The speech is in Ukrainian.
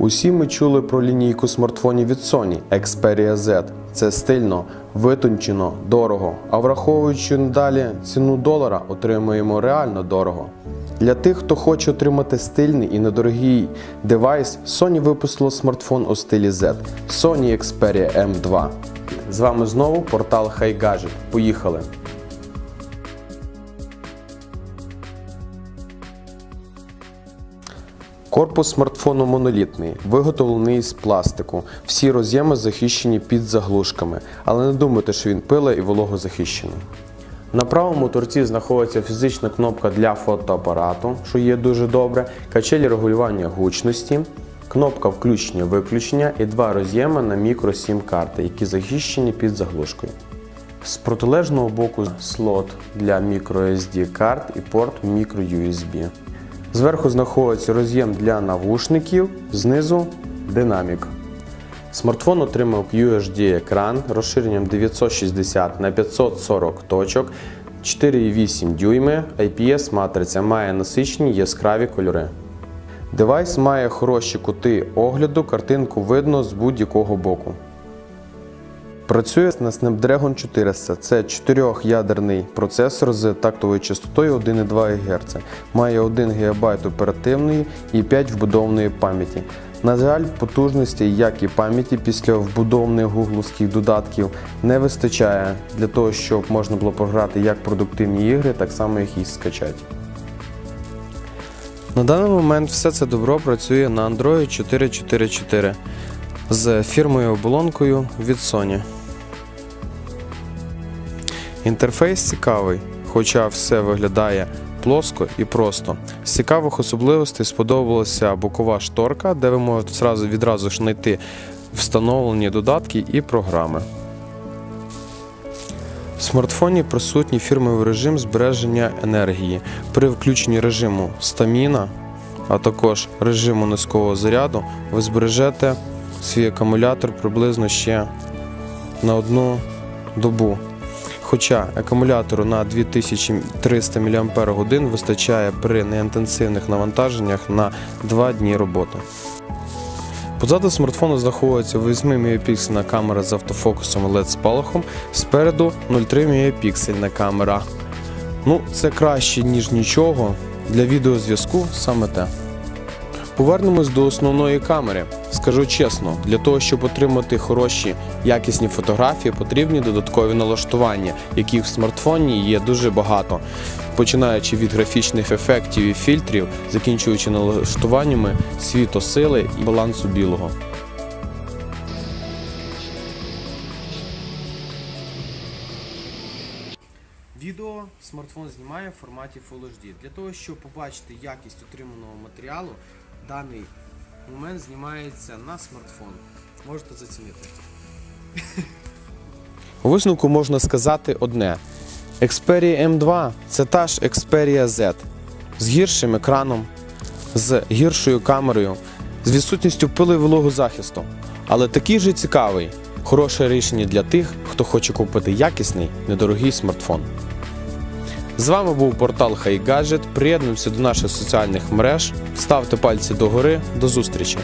Усі ми чули про лінійку смартфонів від Sony Xperia Z. Це стильно, витончено, дорого. А враховуючи далі ціну долара, отримуємо реально дорого. Для тих, хто хоче отримати стильний і недорогий девайс, Sony випустила смартфон у стилі Z Sony Xperia M2. З вами знову портал HiGadget. Поїхали! Корпус смартфону монолітний, виготовлений з пластику. Всі роз'єми захищені під заглушками, але не думайте, що він пила і вологозахищений. На правому торці знаходиться фізична кнопка для фотоапарату, що є дуже добре, качелі регулювання гучності, кнопка включення-виключення і два роз'єми на мікро сім карти, які захищені під заглушкою. З протилежного боку слот для microSD карт і порт microUSB. Зверху знаходиться роз'єм для навушників, знизу динамік. Смартфон отримав QHD екран розширенням 960 на 540 точок, 4,8 дюйми, IPS матриця має насичені яскраві кольори. Девайс має хороші кути огляду, картинку видно з будь-якого боку. Працює на Snapdragon 400. Це 4-ядерний процесор з тактовою частотою 1,2 ГГц. Має 1 ГБ оперативної і 5 вбудованої пам'яті. На жаль, потужності, як і пам'яті після вбудованих гугловських додатків не вистачає для того, щоб можна було програти як продуктивні ігри, так само їх і скачати. На даний момент все це добро працює на Android 444 з фірмою оболонкою від Sony. Інтерфейс цікавий, хоча все виглядає плоско і просто. З цікавих особливостей сподобалася бокова шторка, де ви можете відразу ж знайти встановлені додатки і програми. В смартфоні присутній фірмовий режим збереження енергії. При включенні режиму стаміна, а також режиму низького заряду, ви збережете свій акумулятор приблизно ще на одну добу. Хоча акумулятору на 2300 мАч вистачає при неінтенсивних навантаженнях на 2 дні роботи. Позаду смартфону знаходиться 8 мегапіксельна камера з автофокусом LED спалахом, спереду 0,3 мегапіксельна камера. Ну, це краще, ніж нічого. Для відеозв'язку саме те. Повернемось до основної камери. Скажу чесно, для того, щоб отримати хороші якісні фотографії, потрібні додаткові налаштування, яких в смартфоні є дуже багато, починаючи від графічних ефектів і фільтрів, закінчуючи налаштуваннями світосили і балансу білого. Відео смартфон знімає в форматі Full HD. Для того, щоб побачити якість отриманого матеріалу, даний момент знімається на смартфон. Можете зацінити. У висновку можна сказати одне: Xperia M2 це та ж Xperia Z з гіршим екраном, з гіршою камерою, з відсутністю пили захисту. Але такий же цікавий, хороше рішення для тих, хто хоче купити якісний, недорогий смартфон. З вами був портал HiGadget. Приєднуємося до наших соціальних мереж, ставте пальці догори. До зустрічі!